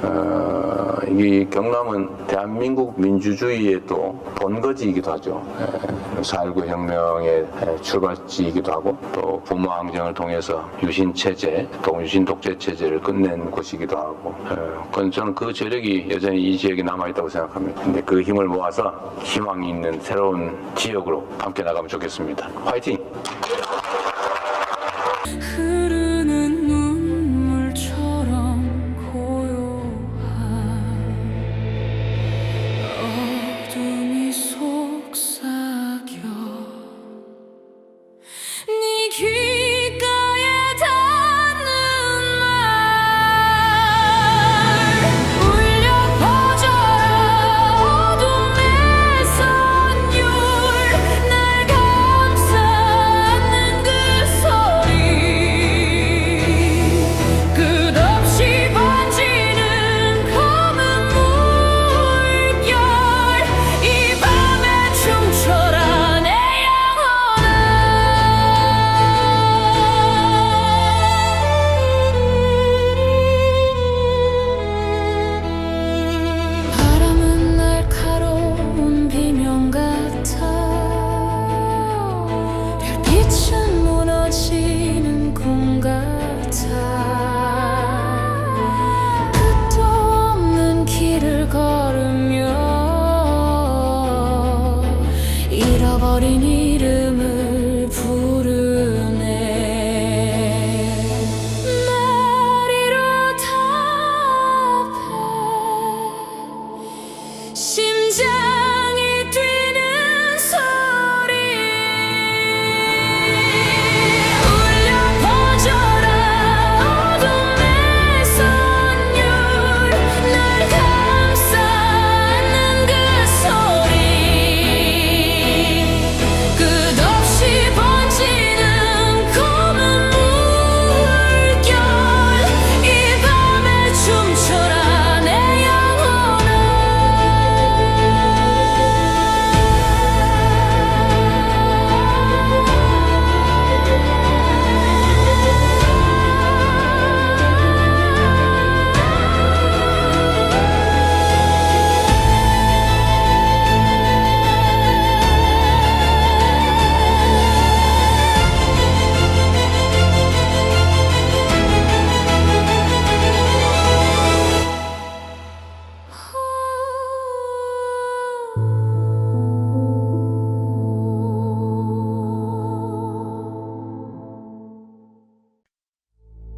어, 이 경남은 대한민국 민주주의의 또 본거지이기도 하죠. 에, 4.19 혁명의 에, 출발지이기도 하고 또 부모항쟁을 통해서 유신 체제, 또 유신 독재 체제를 끝낸 곳이기도 하고 에, 그건 저는 그 저력이 여전히 이 지역에 남아있다고 생각합니다. 근데 그 힘을 모아서 희망이 있는 새로운 지역으로 함께 나가면 좋겠습니다. 화이팅! keep